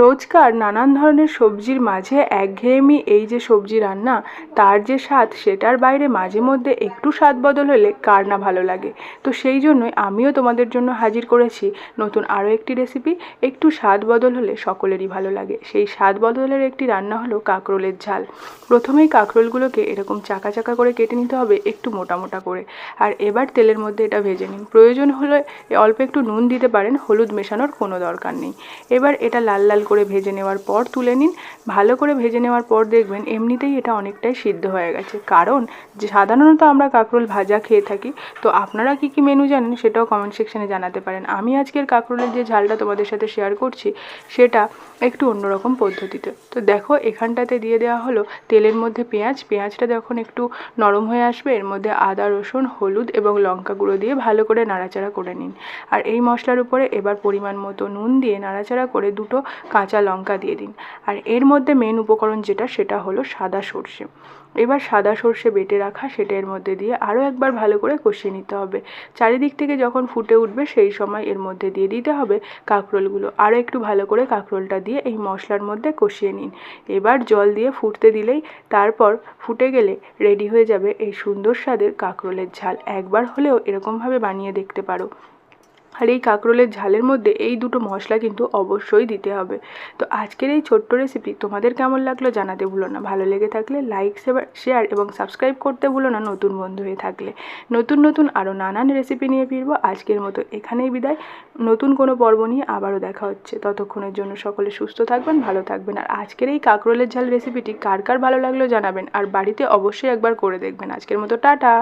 রোজকার নানান ধরনের সবজির মাঝে একঘেয়েমি এই যে সবজি রান্না, তার যে স্বাদ, সেটার বাইরে মাঝে মধ্যে একটু স্বাদ বদল হলে কার না ভালো লাগে। তো সেই জন্যই আমিও তোমাদের জন্য হাজির করেছি নতুন আরও একটি রেসিপি একটু স্বাদ বদল হলে সকলেরই ভালো লাগে। সেই স্বাদ বদলের একটি রান্না হলো কাঁকরোলের ঝাল। প্রথমেই কাঁকরোলগুলোকে এরকম চাকা চাকা করে কেটে নিতে হবে, একটু মোটা মোটা করে। আর এবার তেলের মধ্যে এটা ভেজে নিন। প্রয়োজন হলে অল্প একটু নুন দিতে পারেন, হলুদ মেশানোর কোনো দরকার নেই। এবার এটা লাল লাল করে ভেজে নেওয়ার পর তুলে নিন। ভালো করে ভেজে নেওয়ার পর দেখবেন এমনিতেই এটা অনেকটাই সিদ্ধ হয়ে গেছে। কারণ যে সাধারণত আমরা কাঁকরোল ভাজা খেয়ে থাকি, তো আপনারা কি কি মেনু জানেন সেটাও কমেন্ট সেকশানে জানাতে পারেন। আমি আজকের কাঁকরোলের যে ঝালটা তোমাদের সাথে শেয়ার করছি, সেটা একটু অন্যরকম পদ্ধতিতে। তো দেখো, এখানটাতে দিয়ে দেওয়া হলো তেলের মধ্যে পেঁয়াজ। পেঁয়াজটা যখন একটু নরম হয়ে আসবে, এর মধ্যে আদা, রসুন, হলুদ এবং লঙ্কা গুঁড়ো দিয়ে ভালো করে নাড়াচাড়া করে নিন। আর এই মশলার উপরে এবার পরিমাণ মতো নুন দিয়ে নাড়াচাড়া করে দুটো কাঁচা লঙ্কা দিয়ে দিন। আর এর মধ্যে মেন উপকরণ যেটা, সেটা হলো সাদা সর্ষে। এবার সাদা সর্ষে বেটে রাখা, সেটা এর মধ্যে দিয়ে আরও একবার ভালো করে কষিয়ে নিতে হবে। চারিদিক থেকে যখন ফুটে উঠবে, সেই সময় এর মধ্যে দিয়ে দিতে হবে কাঁকরোলগুলো। আরও একটু ভালো করে কাঁকরোলটা দিয়ে এই মশলার মধ্যে কষিয়ে নিন। এবার জল দিয়ে ফুটতে দিলেই তারপর ফুটে গেলে রেডি হয়ে যাবে এই সুন্দর স্বাদের কাঁকরোলের ঝাল। একবার হলেও এরকমভাবে বানিয়ে দেখতে পারো। আর এই কাঁকরোলের ঝালের মধ্যে এই দুটো মশলা কিন্তু অবশ্যই দিতে হবে। তো আজকের এই ছোট্ট রেসিপি তোমাদের কেমন লাগল জানাতে ভুলো না। ভালো লেগে থাকলে লাইক শেয়ার এবং সাবস্ক্রাইব করতে ভুলো না নতুন বন্ধু হয়ে থাকলে। নতুন নতুন আরও নানান রেসিপি নিয়ে ফিরবো। আজকের মতো এখানেই বিদায়। নতুন কোনো পর্ব নিয়ে আবারও দেখা হচ্ছে। ততক্ষণের জন্য সকলে সুস্থ থাকবেন, ভালো থাকবেন। আর আজকের এই কাঁকরোলের ঝাল রেসিপিটি কার কার ভালো লাগল জানাবেন। আর বাড়িতে অবশ্যই একবার করে দেখবেন। আজকের মতো টাটা।